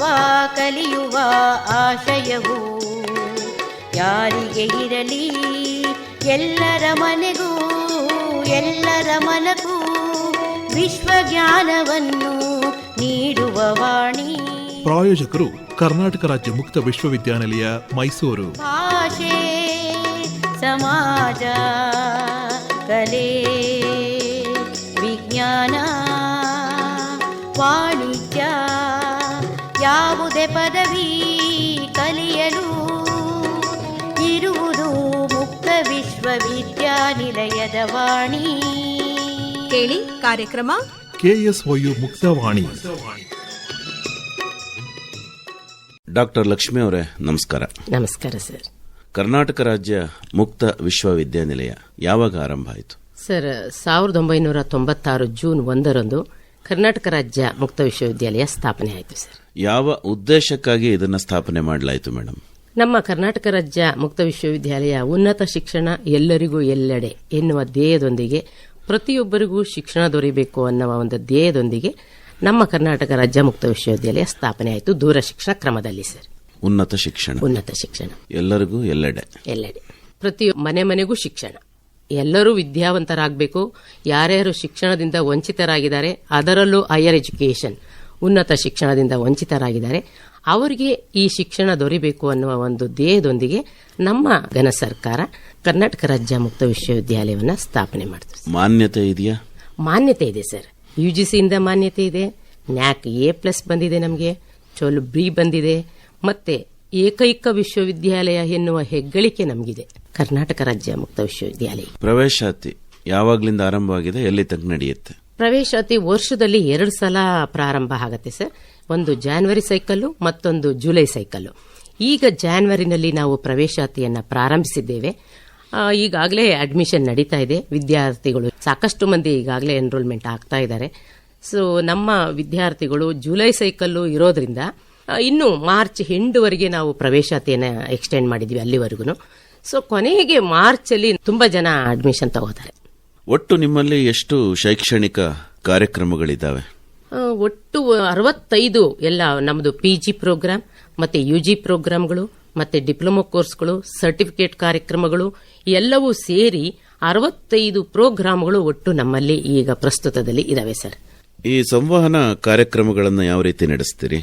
ಓದುವ ಕಲಿಯುವ ಆಶಯವು ಯಾರಿಗೆ ಇರಲಿ? ಎಲ್ಲರ ಮನೆಗೂ ಎಲ್ಲರ ಮನಗೂ ವಿಶ್ವಜ್ಞಾನವನ್ನು ನೀಡುವ ವಾಣಿ. ಪ್ರಾಯೋಜಕರು ಕರ್ನಾಟಕ ರಾಜ್ಯ ಮುಕ್ತ ವಿಶ್ವವಿದ್ಯಾನಿಲಯ ಮೈಸೂರು. ಭಾಷೆ ಸಮಾಜ. ಯಾವುದೇ ಪದವಿ ಕಲಿಯಲು ಇರುವುದು ಮುಕ್ತ ವಿಶ್ವವಿದ್ಯಾನಿಲಯದ ವಾಣಿ. ಕೇಳಿ ಕಾರ್ಯಕ್ರಮ. ಕೆಎಸ್ಒಯು ಮುಕ್ತವಾಣಿ. ಡಾಕ್ಟರ್ ಲಕ್ಷ್ಮಿ ಅವರೇ ನಮಸ್ಕಾರ. ನಮಸ್ಕಾರ ಸರ್. ಕರ್ನಾಟಕ ರಾಜ್ಯ ಮುಕ್ತ ವಿಶ್ವವಿದ್ಯಾನಿಲಯ ಯಾವಾಗ ಆರಂಭ ಆಯಿತು? ಸರ್ ಸಾವಿರದ ಒಂಬೈನೂರ ತೊಂಬತ್ತಾರು ಜೂನ್ ಒಂದರಂದು ಕರ್ನಾಟಕ ರಾಜ್ಯ ಮುಕ್ತ ವಿಶ್ವವಿದ್ಯಾಲಯ ಸ್ಥಾಪನೆ ಆಯಿತು ಸರ್. ಯಾವ ಉದ್ದೇಶಕ್ಕಾಗಿ ಇದನ್ನು ಸ್ಥಾಪನೆ ಮಾಡಲಾಯಿತು ಮೇಡಮ್ ನಮ್ಮ ಕರ್ನಾಟಕ ರಾಜ್ಯ ಮುಕ್ತ ವಿಶ್ವವಿದ್ಯಾಲಯ ಉನ್ನತ ಶಿಕ್ಷಣ ಎಲ್ಲರಿಗೂ ಎಲ್ಲೆಡೆ ಎನ್ನುವ ಧ್ಯೇಯದೊಂದಿಗೆ ಪ್ರತಿಯೊಬ್ಬರಿಗೂ ಶಿಕ್ಷಣ ದೊರೆಯಬೇಕು ಅನ್ನುವ ಒಂದು ಧ್ಯೇಯದೊಂದಿಗೆ ನಮ್ಮ ಕರ್ನಾಟಕ ರಾಜ್ಯ ಮುಕ್ತ ವಿಶ್ವವಿದ್ಯಾಲಯ ಸ್ಥಾಪನೆ ಆಯಿತು ದೂರ ಶಿಕ್ಷಣ ಕ್ರಮದಲ್ಲಿ ಸರ್. ಉನ್ನತ ಶಿಕ್ಷಣ. ಉನ್ನತ ಶಿಕ್ಷಣ. ಎಲ್ಲರಿಗೂ ಎಲ್ಲೆಡೆ. ಎಲ್ಲೆಡೆ. ಪ್ರತಿ ಮನೆ ಮನೆಗೂ ಶಿಕ್ಷಣ. ಎಲ್ಲರೂ ವಿದ್ಯಾವಂತರಾಗಬೇಕು ಯಾರ್ಯಾರು ಶಿಕ್ಷಣದಿಂದ ವಂಚಿತರಾಗಿದ್ದಾರೆ ಅದರಲ್ಲೂ ಹೈಯರ್ ಎಜುಕೇಷನ್ ಉನ್ನತ ಶಿಕ್ಷಣದಿಂದ ವಂಚಿತರಾಗಿದ್ದಾರೆ. ಅವರಿಗೆ ಈ ಶಿಕ್ಷಣ ದೊರಿಬೇಕು ಅನ್ನುವ ಒಂದು ಧ್ಯೇಯದೊಂದಿಗೆ ನಮ್ಮ ಘನ ಸರ್ಕಾರ ಕರ್ನಾಟಕ ರಾಜ್ಯ ಮುಕ್ತ ವಿಶ್ವವಿದ್ಯಾಲಯವನ್ನು ಸ್ಥಾಪನೆ ಮಾಡ್ತದೆ ಮಾನ್ಯತೆ ಇದೆಯಾ? ಮಾನ್ಯತೆ ಇದೆ ಸರ್. ಯು ಜಿ ಸಿಯಿಂದ ಮಾನ್ಯತೆ ಇದೆ ನ್ಯಾಕ್ ಎ ಪ್ಲಸ್ ಬಂದಿದೆ ನಮಗೆ ಚೋಲು ಬಿ ಬಂದಿದೆ ಮತ್ತೆ ಏಕೈಕ ವಿಶ್ವವಿದ್ಯಾಲಯ ಎನ್ನುವ ಹೆಗ್ಗಳಿಕೆ ನಮಗಿದೆ. ಕರ್ನಾಟಕ ರಾಜ್ಯ ಮುಕ್ತ ವಿಶ್ವವಿದ್ಯಾಲಯ. ಪ್ರವೇಶಾತಿ ಯಾವಾಗಲಿಂದ ಆರಂಭವಾಗಿದೆ ಎಲ್ಲಿ ತನಕ ನಡೆಯುತ್ತೆ? ಪ್ರವೇಶಾತಿ ವರ್ಷದಲ್ಲಿ ಎರಡು ಸಲ ಪ್ರಾರಂಭ ಆಗುತ್ತೆ ಸರ್. ಒಂದು ಜಾನ್ವರಿ ಸೈಕಲ್ಲು ಮತ್ತೊಂದು ಜುಲೈ ಸೈಕಲ್ಲು. ಈಗ ಜಾನ್ವರಿನಲ್ಲಿ ನಾವು ಪ್ರವೇಶಾತಿಯನ್ನ ಪ್ರಾರಂಭಿಸಿದ್ದೇವೆ. ಈಗಾಗಲೇ ಅಡ್ಮಿಷನ್ ನಡೀತಾ ಇದೆ. ವಿದ್ಯಾರ್ಥಿಗಳು ಸಾಕಷ್ಟು ಮಂದಿ ಈಗಾಗಲೇ ಎನ್ರೋಲ್ಮೆಂಟ್ ಆಗ್ತಾ ಇದ್ದಾರೆ. ಸೊ ನಮ್ಮ ವಿದ್ಯಾರ್ಥಿಗಳು ಜುಲೈ ಸೈಕಲ್ಲು ಇರೋದ್ರಿಂದ ಇನ್ನು ಮಾರ್ಚ್ ಎಂಡುವರೆಗೆ ನಾವು ಪ್ರವೇಶಾತಿಯನ್ನು ಎಕ್ಸ್ಟೆಂಡ್ ಮಾಡಿದ್ವಿ ಅಲ್ಲಿವರೆಗೂ ಸೊ ಕೊನೆಗೆ ಮಾರ್ಚ್ ಅಲ್ಲಿ ತುಂಬಾ ಜನ ಅಡ್ಮಿಷನ್ ತಗೋತಾರೆ. ಒಟ್ಟು ನಿಮ್ಮಲ್ಲಿ ಎಷ್ಟು ಶೈಕ್ಷಣಿಕ ಕಾರ್ಯಕ್ರಮಗಳಿದ್ದಾವೆ? ಒಟ್ಟು ಅರವತ್ತೈದು ಎಲ್ಲ ನಮ್ಮದು ಪಿ ಜಿ ಪ್ರೋಗ್ರಾಮ್ ಮತ್ತೆ ಯು ಜಿ ಪ್ರೋಗ್ರಾಮ್ಗಳು ಮತ್ತೆ ಡಿಪ್ಲೊಮಾ ಕೋರ್ಸ್ಗಳು ಸರ್ಟಿಫಿಕೇಟ್ ಕಾರ್ಯಕ್ರಮಗಳು ಎಲ್ಲವೂ ಸೇರಿ ಅರವತ್ತೈದು ಪ್ರೋಗ್ರಾಮ್ಗಳು ಒಟ್ಟು ನಮ್ಮಲ್ಲಿ ಈಗ ಪ್ರಸ್ತುತದಲ್ಲಿ ಇದಾವೆ ಸರ್ ಈ ಸಂವಹನ ಕಾರ್ಯಕ್ರಮಗಳನ್ನು ಯಾವ ರೀತಿ ನಡೆಸ್ತೀರಿ?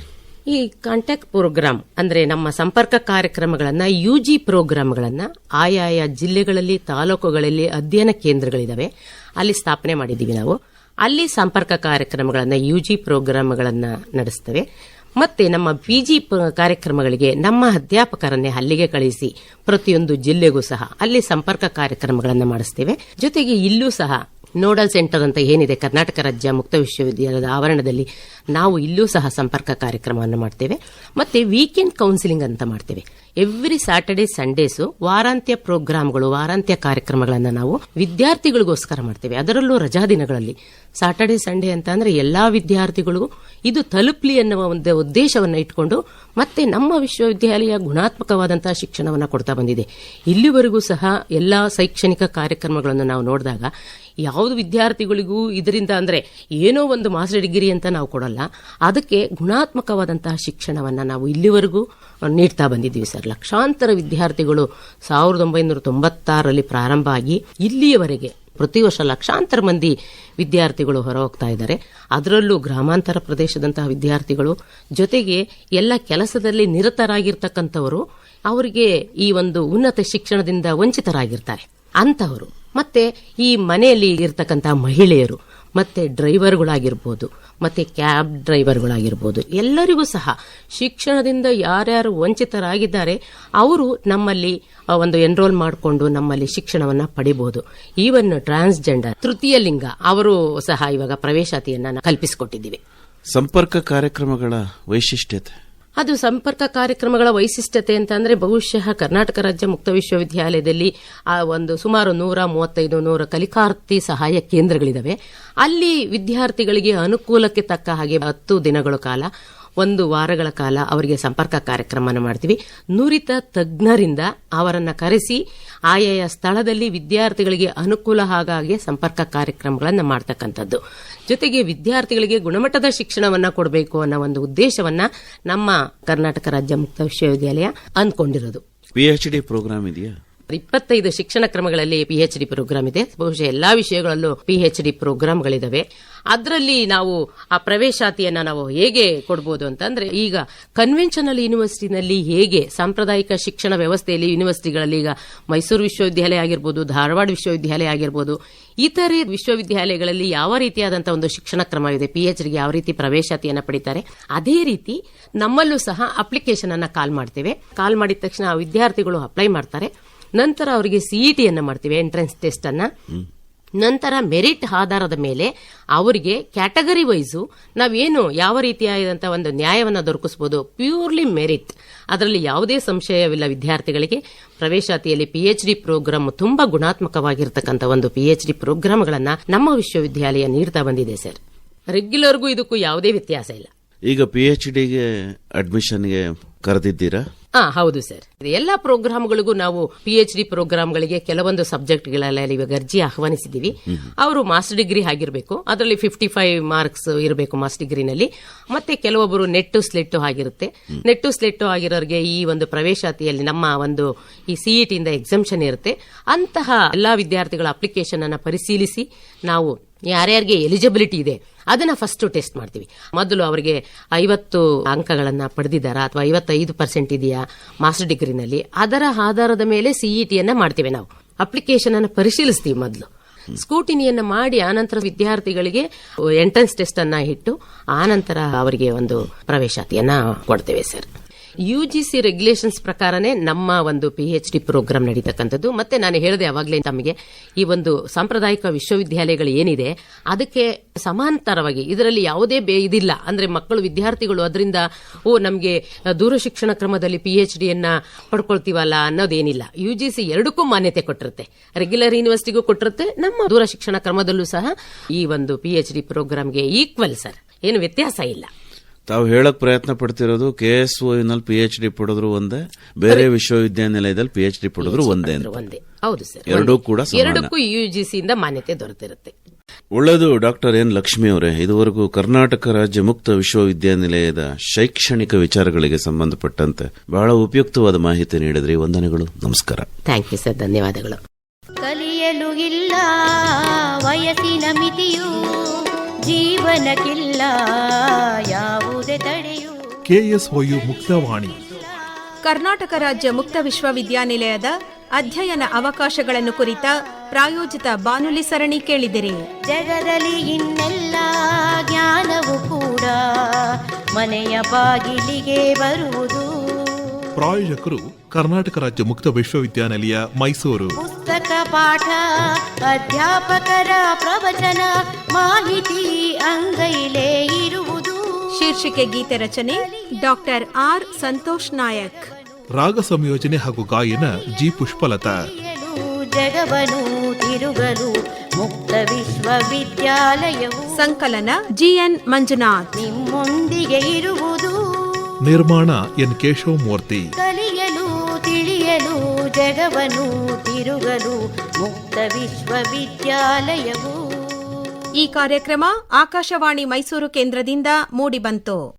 ಈ ಕಾಂಟ್ಯಾಕ್ಟ್ ಪ್ರೋಗ್ರಾಮ್ ಅಂದ್ರೆ ನಮ್ಮ ಸಂಪರ್ಕ ಕಾರ್ಯಕ್ರಮಗಳನ್ನ ಯು ಜಿ ಪ್ರೋಗ್ರಾಮ್ಗಳನ್ನ ಆಯಾಯ ಜಿಲ್ಲೆಗಳಲ್ಲಿ, ತಾಲೂಕುಗಳಲ್ಲಿ ಅಧ್ಯಯನ ಕೇಂದ್ರಗಳಿದಾವೆ. ಅಲ್ಲಿ ಸ್ಥಾಪನೆ ಮಾಡಿದ್ದೀವಿ ನಾವು. ಅಲ್ಲಿ ಸಂಪರ್ಕ ಕಾರ್ಯಕ್ರಮಗಳನ್ನ ಯು ಜಿ ಪ್ರೋಗ್ರಾಮ್ಗಳನ್ನ ನಡೆಸ್ತೇವೆ. ಮತ್ತೆ ನಮ್ಮ ಪಿಜಿ ಕಾರ್ಯಕ್ರಮಗಳಿಗೆ ನಮ್ಮ ಅಧ್ಯಾಪಕರನ್ನೇ ಅಲ್ಲಿಗೆ ಕಳಿಸಿ ಪ್ರತಿಯೊಂದು ಜಿಲ್ಲೆಗೂ ಸಹ ಅಲ್ಲಿ ಸಂಪರ್ಕ ಕಾರ್ಯಕ್ರಮಗಳನ್ನು ಮಾಡಿಸ್ತೇವೆ. ಜೊತೆಗೆ ಇಲ್ಲೂ ಸಹ ನೋಡಲ್ ಸೆಂಟರ್ ಅಂತ ಏನಿದೆ, ಕರ್ನಾಟಕ ರಾಜ್ಯ ಮುಕ್ತ ವಿಶ್ವವಿದ್ಯಾಲಯದ ಆವರಣದಲ್ಲಿ ನಾವು ಇಲ್ಲೂ ಸಹ ಸಂಪರ್ಕ ಕಾರ್ಯಕ್ರಮವನ್ನು ಮಾಡ್ತೇವೆ. ಮತ್ತೆ ವೀಕೆಂಡ್ ಕೌನ್ಸಿಲಿಂಗ್ ಅಂತ ಮಾಡ್ತೇವೆ. ಎವ್ರಿ ಸಾಟರ್ಡೆ ಸಂಡೇಸು ವಾರಾಂತ್ಯ ಪ್ರೋಗ್ರಾಮ್ಗಳು, ವಾರಾಂತ್ಯ ಕಾರ್ಯಕ್ರಮಗಳನ್ನು ನಾವು ವಿದ್ಯಾರ್ಥಿಗಳಿಗೋಸ್ಕರ ಮಾಡ್ತೇವೆ. ಅದರಲ್ಲೂ ರಜಾ ದಿನಗಳಲ್ಲಿ. ಸಾಟರ್ಡೆ ಸಂಡೇ ಅಂತ ಅಂದ್ರೆ ಎಲ್ಲಾ ವಿದ್ಯಾರ್ಥಿಗಳಿಗೂ ಇದು ತಲುಪ್ಲಿ ಎನ್ನುವ ಒಂದು ಉದ್ದೇಶವನ್ನು ಇಟ್ಕೊಂಡು ಮತ್ತೆ ನಮ್ಮ ವಿಶ್ವವಿದ್ಯಾಲಯ ಗುಣಾತ್ಮಕವಾದಂತಹ ಶಿಕ್ಷಣವನ್ನು ಕೊಡ್ತಾ ಬಂದಿದೆ. ಇಲ್ಲಿವರೆಗೂ ಸಹ ಎಲ್ಲಾ ಶೈಕ್ಷಣಿಕ ಕಾರ್ಯಕ್ರಮಗಳನ್ನು ನಾವು ನೋಡಿದಾಗ ಯಾವುದು ವಿದ್ಯಾರ್ಥಿಗಳಿಗೂ ಇದರಿಂದ ಅಂದರೆ ಏನೋ ಒಂದು ಮಾಸ್ಟರ್ ಡಿಗ್ರಿ ಅಂತ ನಾವು ಕೊಡಲ್ಲ. ಅದಕ್ಕೆ ಗುಣಾತ್ಮಕವಾದಂತಹ ಶಿಕ್ಷಣವನ್ನು ನಾವು ಇಲ್ಲಿವರೆಗೂ ನೀಡ್ತಾ ಬಂದಿದ್ದೀವಿ ಸರ್. ಲಕ್ಷಾಂತರ ವಿದ್ಯಾರ್ಥಿಗಳು ಸಾವಿರದ ಒಂಬೈನೂರ ತೊಂಬತ್ತಾರರಲ್ಲಿ ಪ್ರಾರಂಭ ಆಗಿ ಇಲ್ಲಿಯವರೆಗೆ ಪ್ರತಿ ವರ್ಷ ಲಕ್ಷಾಂತರ ಮಂದಿ ವಿದ್ಯಾರ್ಥಿಗಳು ಹೊರ ಹೋಗ್ತಾ ಇದ್ದಾರೆ. ಅದರಲ್ಲೂ ಗ್ರಾಮಾಂತರ ಪ್ರದೇಶದಂತಹ ವಿದ್ಯಾರ್ಥಿಗಳು ಜೊತೆಗೆ ಎಲ್ಲ ಕೆಲಸದಲ್ಲಿ ನಿರತರಾಗಿರ್ತಕ್ಕಂಥವರು ಅವರಿಗೆ ಈ ಒಂದು ಉನ್ನತ ಶಿಕ್ಷಣದಿಂದ ವಂಚಿತರಾಗಿರ್ತಾರೆ. ಅಂತವರು ಮತ್ತೆ ಈ ಮನೆಯಲ್ಲಿ ಇರ್ತಕ್ಕಂತಹ ಮಹಿಳೆಯರು, ಮತ್ತೆ ಡ್ರೈವರ್ಗಳಾಗಿರ್ಬೋದು, ಮತ್ತೆ ಕ್ಯಾಬ್ ಡ್ರೈವರ್ಗಳಾಗಿರ್ಬೋದು, ಎಲ್ಲರಿಗೂ ಸಹ ಶಿಕ್ಷಣದಿಂದ ಯಾರ್ಯಾರು ವಂಚಿತರಾಗಿದ್ದಾರೆ, ಅವರು ನಮ್ಮಲ್ಲಿ ಒಂದು ಎನ್ರೋಲ್ ಮಾಡಿಕೊಂಡು ನಮ್ಮಲ್ಲಿ ಶಿಕ್ಷಣವನ್ನ ಪಡಿಬಹುದು ಈವನ್ ಟ್ರಾನ್ಸ್ಜೆಂಡರ್ ತೃತೀಯ ಲಿಂಗ, ಅವರು ಸಹ ಇವಾಗ ಪ್ರವೇಶಾತಿಯನ್ನ ಕಲ್ಪಿಸಿಕೊಟ್ಟಿದ್ದೀವಿ. ಸಂಪರ್ಕ ಕಾರ್ಯಕ್ರಮಗಳ ವೈಶಿಷ್ಟ್ಯತೆ. ಅದು ಸಂಪರ್ಕ ಕಾರ್ಯಕ್ರಮಗಳ ವೈಶಿಷ್ಟ್ಯತೆ ಅಂತ ಅಂದ್ರೆ ಬಹುಶಃ ಕರ್ನಾಟಕ ರಾಜ್ಯ ಮುಕ್ತ ವಿಶ್ವವಿದ್ಯಾಲಯದಲ್ಲಿ ಆ ಒಂದು ಸುಮಾರು ನೂರ ಮೂವತ್ತೈದು ನೂರ ಕಲಿಕಾರ್ಥಿ ಸಹಾಯ ಕೇಂದ್ರಗಳಿದವೆ. ಅಲ್ಲಿ ವಿದ್ಯಾರ್ಥಿಗಳಿಗೆ ಅನುಕೂಲಕ್ಕೆ ತಕ್ಕ ಹಾಗೆ ಹತ್ತು ದಿನಗಳ ಕಾಲ ಒಂದು ವಾರಗಳ ಕಾಲ ಅವರಿಗೆ ಸಂಪರ್ಕ ಕಾರ್ಯಕ್ರಮವನ್ನು ಮಾಡ್ತೀವಿ. ನುರಿತ ತಜ್ಞರಿಂದ ಅವರನ್ನು ಕರೆಸಿ ಆಯಾಯ ಸ್ಥಳದಲ್ಲಿ ವಿದ್ಯಾರ್ಥಿಗಳಿಗೆ ಅನುಕೂಲ ಹಾಗಾಗಿ ಸಂಪರ್ಕ ಕಾರ್ಯಕ್ರಮಗಳನ್ನು ಮಾಡ್ತಕ್ಕಂಥದ್ದು. ಜೊತೆಗೆ ವಿದ್ಯಾರ್ಥಿಗಳಿಗೆ ಗುಣಮಟ್ಟದ ಶಿಕ್ಷಣವನ್ನು ಕೊಡಬೇಕು ಅನ್ನೋ ಒಂದು ಉದ್ದೇಶವನ್ನ ನಮ್ಮ ಕರ್ನಾಟಕ ರಾಜ್ಯ ಮುಕ್ತ ವಿಶ್ವವಿದ್ಯಾಲಯ ಅಂದ್ಕೊಂಡಿರೋದು. ಪಿ ಎಚ್ ಡಿ ಪ್ರೋಗ್ರಾಮ್ ಇದೆಯಾ? ಇಪ್ಪತ್ತೈದು ಶಿಕ್ಷಣ ಕ್ರಮಗಳಲ್ಲಿ ಪಿಎಚ್ ಡಿ ಪ್ರೋಗ್ರಾಮ್ ಇದೆ. ಬಹುಶಃ ಎಲ್ಲಾ ವಿಷಯಗಳಲ್ಲೂ ಪಿಎಚ್ ಡಿ ಪ್ರೋಗ್ರಾಂಗಳಿದಾವೆ ಅದರಲ್ಲಿ ನಾವು ಆ ಪ್ರವೇಶಾತಿಯನ್ನ ನಾವು ಹೇಗೆ ಕೊಡಬಹುದು ಅಂತಂದ್ರೆ, ಈಗ ಕನ್ವೆನ್ಷನಲ್ ಯೂನಿವರ್ಸಿಟಿನಲ್ಲಿ ಹೇಗೆ ಸಾಂಪ್ರದಾಯಿಕ ಶಿಕ್ಷಣ ವ್ಯವಸ್ಥೆಯಲ್ಲಿ ಯೂನಿವರ್ಸಿಟಿಗಳಲ್ಲಿ ಈಗ ಮೈಸೂರು ವಿಶ್ವವಿದ್ಯಾಲಯ ಆಗಿರ್ಬೋದು, ಧಾರವಾಡ ವಿಶ್ವವಿದ್ಯಾಲಯ ಆಗಿರ್ಬೋದು, ಇತರೆ ವಿಶ್ವವಿದ್ಯಾಲಯಗಳಲ್ಲಿ ಯಾವ ರೀತಿಯಾದಂತಹ ಒಂದು ಶಿಕ್ಷಣ ಕ್ರಮವಿದೆ? ಪಿಎಚ್ ಡಿಗೆ ಯಾವ ರೀತಿ ಪ್ರವೇಶಾತಿಯನ್ನು ಪಡಿತಾರೆ? ಅದೇ ರೀತಿ ನಮ್ಮಲ್ಲೂ ಸಹ ಅಪ್ಲಿಕೇಶನ್ ಅನ್ನ ಕಾಲ್ ಮಾಡ್ತೇವೆ. ಕಾಲ್ ಮಾಡಿದ ತಕ್ಷಣ ವಿದ್ಯಾರ್ಥಿಗಳು ಅಪ್ಲೈ ಮಾಡ್ತಾರೆ. ನಂತರ ಅವರಿಗೆ ಸಿಇಟಿಯನ್ನು ಮಾಡ್ತೀವಿ ಎಂಟ್ರೆನ್ಸ್ ಟೆಸ್ಟ್ ಅನ್ನ. ನಂತರ ಮೆರಿಟ್ ಆಧಾರದ ಮೇಲೆ ಅವರಿಗೆ ಕ್ಯಾಟಗರಿ ವೈಸು ನಾವೇನು ಯಾವ ರೀತಿಯಾದಂತಹ ಒಂದು ನ್ಯಾಯವನ್ನು ದೊರಕಿಸಬಹುದು ಪ್ಯೂರ್ಲಿ ಮೆರಿಟ್ ಅದರಲ್ಲಿ ಯಾವುದೇ ಸಂಶಯವಿಲ್ಲ ವಿದ್ಯಾರ್ಥಿಗಳಿಗೆ. ಪ್ರವೇಶಾತಿಯಲ್ಲಿ ಪಿಎಚ್ ಡಿ ಪ್ರೋಗ್ರಾಮ್ ತುಂಬಾ ಗುಣಾತ್ಮಕವಾಗಿರ್ತಕ್ಕಂಥ ಒಂದು ಪಿಎಚ್ ಡಿ ಪ್ರೋಗ್ರಾಮ್ಗಳನ್ನ ನಮ್ಮ ವಿಶ್ವವಿದ್ಯಾಲಯ ನೀಡ್ತಾ ಬಂದಿದೆ ಸರ್ ರೆಗ್ಯುಲರ್ಗೂ ಇದಕ್ಕೂ ಯಾವುದೇ ವ್ಯತ್ಯಾಸ ಇಲ್ಲ. ಈಗ ಪಿ ಎಚ್ ಡಿಗೆ ಅಡ್ಮಿಷನ್ಗೆ ಕರೆದಿದ್ದೀರಾ? ಹಾ ಹೌದು ಸರ್. ಎಲ್ಲಾ ಪ್ರೋಗ್ರಾಮ್ಗಳಿಗೂ ನಾವು ಪಿ ಎಚ್ ಡಿ ಪ್ರೋಗ್ರಾಮ್ಗಳಿಗೆ ಕೆಲವೊಂದು ಸಬ್ಜೆಕ್ಟ್ಗಳಲ್ಲಿ ಇವಾಗ ಅರ್ಜಿ ಆಹ್ವಾನಿಸಿದ್ದೀವಿ. ಅವರು ಮಾಸ್ಟರ್ ಡಿಗ್ರಿ ಆಗಿರಬೇಕು ಅದರಲ್ಲಿ ಫಿಫ್ಟಿ ಫೈವ್ ಮಾರ್ಕ್ಸ್ ಇರಬೇಕು ಮಾಸ್ಟರ್ ಡಿಗ್ರಿನಲ್ಲಿ. ಮತ್ತೆ ಕೆಲವೊಬ್ಬರು ನೆಟ್ಟು ಸ್ಲೆಟ್ಟು ಆಗಿರುತ್ತೆ. ನೆಟ್ಟು ಸ್ಲೆಟ್ಟು ಆಗಿರೋರಿಗೆ ಈ ಒಂದು ಪ್ರವೇಶಾತಿಯಲ್ಲಿ ನಮ್ಮ ಒಂದು ಈ ಸಿಇಟಿಯಿಂದ ಎಕ್ಸಂಪ್ಷನ್ ಇರುತ್ತೆ. ಅಂತಹ ಎಲ್ಲಾ ವಿದ್ಯಾರ್ಥಿಗಳ ಅಪ್ಲಿಕೇಶನ್ ಅನ್ನು ಪರಿಶೀಲಿಸಿ ನಾವು ಯಾರ್ಯಾರಿಗೆ ಎಲಿಜಿಬಿಲಿಟಿ ಇದೆ, ಅದನ್ನ ಫಸ್ಟ್ ಟೆಸ್ಟ್ ಮಾಡ್ತೀವಿ. ಮೊದಲು ಅವರಿಗೆ ಐವತ್ತು ಅಂಕಗಳನ್ನ ಪಡೆದಿದ್ದಾರಾ ಅಥವಾ ಐವತ್ತೈದು ಪರ್ಸೆಂಟ್ ಇದೆಯಾ ಮಾಸ್ಟರ್ ಡಿಗ್ರಿನಲ್ಲಿ ಅದರ ಆಧಾರದ ಮೇಲೆ ಸಿಇಟಿಯನ್ನ ಮಾಡ್ತೀವಿ ನಾವು. ಅಪ್ಲಿಕೇಶನ್ ಅನ್ನು ಪರಿಶೀಲಿಸ್ತೀವಿ ಮೊದಲು. ಸ್ಕೂಟಿನಿಯನ್ನು ಮಾಡಿ ಆನಂತರ ವಿದ್ಯಾರ್ಥಿಗಳಿಗೆ ಎಂಟ್ರೆನ್ಸ್ ಟೆಸ್ಟ್ ಅನ್ನ ಇಟ್ಟು, ಆನಂತರ ಅವರಿಗೆ ಒಂದು ಪ್ರವೇಶಾತಿಯನ್ನ ಕೊಡ್ತೇವೆ ಸರ್. ಯುಜಿಸಿ ರೆಗ್ಯುಲೇಷನ್ಸ್ ಪ್ರಕಾರನೇ ನಮ್ಮ ಒಂದು ಪಿ ಎಚ್ ಡಿ ಪ್ರೋಗ್ರಾಮ್ ನಡೀತಕ್ಕಂಥದ್ದು. ಮತ್ತೆ ನಾನು ಹೇಳಿದೆ ಅವಾಗಲೇ ತಮಗೆ ಈ ಒಂದು ಸಾಂಪ್ರದಾಯಿಕ ವಿಶ್ವವಿದ್ಯಾಲಯಗಳು ಏನಿದೆ, ಅದಕ್ಕೆ ಸಮಾಂತರವಾಗಿ ಇದರಲ್ಲಿ ಯಾವುದೇ ಬೇ ಇದಿಲ್ಲ. ಅಂದ್ರೆ ಮಕ್ಕಳು, ವಿದ್ಯಾರ್ಥಿಗಳು ಅದರಿಂದ, ಓ, ನಮಗೆ ದೂರ ಶಿಕ್ಷಣ ಕ್ರಮದಲ್ಲಿ ಪಿ ಎಚ್ ಡಿಯನ್ನ ಪಡ್ಕೊಳ್ತೀವಲ್ಲ ಅನ್ನೋದೇನಿಲ್ಲ. ಯು ಜಿ ಸಿ ಎರಡಕ್ಕೂ ಮಾನ್ಯತೆ ಕೊಟ್ಟಿರುತ್ತೆ. ರೆಗ್ಯುಲರ್ ಯೂನಿವರ್ಸಿಟಿಗೂ ಕೊಟ್ಟಿರುತ್ತೆ. ನಮ್ಮ ದೂರ ಶಿಕ್ಷಣ ಕ್ರಮದಲ್ಲೂ ಸಹ ಈ ಒಂದು ಪಿ ಎಚ್ ಡಿ ಪ್ರೋಗ್ರಾಮ್ಗೆ ಈಕ್ವಲ್ ಸರ್ ಏನು ವ್ಯತ್ಯಾಸ ಇಲ್ಲ. ತಾವು ಹೇಳಕ್ ಪ್ರಯತ್ನ ಪಡ್ತಿರೋದು ಕೆ ಎಸ್ನಲ್ಲಿ ಪಿ ಎಚ್ ಡಿ ಪಡೆದ್ರು ಒಂದೇ ಬೇರೆ ವಿಶ್ವವಿದ್ಯಾನಿಲಯದಲ್ಲಿ ಪಿ ಎಚ್ ಡಿ ಪಡೆದ್ರು ಒಂದೇ ಅಂತ. ಒಂದೇ. ಹೌದು ಸರ್ ಎರಡೂ ಕೂಡ. ಎರಡಕ್ಕೂ ಯುಜಿಸಿಯಿಂದ ಮಾನ್ಯತೆ ದೊರೆತಿರುತ್ತೆ. ಒಳ್ಳೆಯದು ಡಾಕ್ಟರ್ ಎನ್ ಲಕ್ಷ್ಮಿ ಅವರೇ. ಇದುವರೆಗೂ ಕರ್ನಾಟಕ ರಾಜ್ಯ ಮುಕ್ತ ವಿಶ್ವವಿದ್ಯಾನಿಲಯದ ಶೈಕ್ಷಣಿಕ ವಿಚಾರಗಳಿಗೆ ಸಂಬಂಧಪಟ್ಟಂತೆ ಬಹಳ ಉಪಯುಕ್ತವಾದ ಮಾಹಿತಿ ನೀಡಿದ್ರಿ. ವಂದನೆಗಳು. ನಮಸ್ಕಾರ. ಥ್ಯಾಂಕ್ ಯು ಸರ್ ಧನ್ಯವಾದಗಳು. ಕಲಿಯಲು ಇಲ್ಲ ವಯಸ್ಸಿನ ಮಿತಿಯು ಜೀವನಕ್ಕಿಲ್ಲ ಯಾವುದೇ ತಡೆಯು ಕೆಎಸ್ಒಯು ಮುಕ್ತವಾಣಿ. ಕರ್ನಾಟಕ ರಾಜ್ಯ ಮುಕ್ತ ವಿಶ್ವವಿದ್ಯಾನಿಲಯದ ಅಧ್ಯಯನ ಅವಕಾಶಗಳನ್ನು ಕುರಿತ ಪ್ರಾಯೋಜಿತ ಬಾನುಲಿ ಸರಣಿ ಕೇಳಿದಿರಿ. ಜಗದಲ್ಲಿ ಇನ್ನೆಲ್ಲ ಜ್ಞಾನವು ಕೂಡ ಮನೆಯ ಬಾಗಿಲಿಗೆ ಬರುವುದು. ಪ್ರಾಯೋಜಕರು ಕರ್ನಾಟಕ ರಾಜ್ಯ ಮುಕ್ತ ವಿಶ್ವವಿದ್ಯಾನಿಲಯ ಮೈಸೂರು. ಪುಸ್ತಕ ಪಾಠ ಅಧ್ಯಾಪಕರ ಪ್ರವಚನ ಮಾಹಿತಿ ಅಂಗೈಲೇ ಇರುವುದು. ಶೀರ್ಷಿಕೆ ಗೀತೆ ರಚನೆ ಡಾಕ್ಟರ್ ಆರ್ ಸಂತೋಷ್ ನಾಯಕ್. ರಾಗ ಸಂಯೋಜನೆ ಹಾಗೂ ಗಾಯನ ಜಿ ಪುಷ್ಪಲತಾ. ಜಗವನು ತಿರುಗಲು ಮುಕ್ತ ವಿಶ್ವವಿದ್ಯಾಲಯವು. ಸಂಕಲನ ಜಿಎನ್ ಮಂಜುನಾಥ್. ನಿಮ್ಮೊಂದಿಗೆ ಇರುವುದು. ನಿರ್ಮಾಣ ಎನ್ ಕೇಶವಮೂರ್ತಿ. ಕಲಿಯಲು ತಿಳಿಯಲು ಜಗವನು ತಿರುಗಲು ಮುಕ್ತ ವಿಶ್ವವಿದ್ಯಾಲಯವು. ಈ ಕಾರ್ಯಕ್ರಮ ಆಕಾಶವಾಣಿ ಮೈಸೂರು ಕೇಂದ್ರದಿಂದ ಮೂಡಿಬಂತು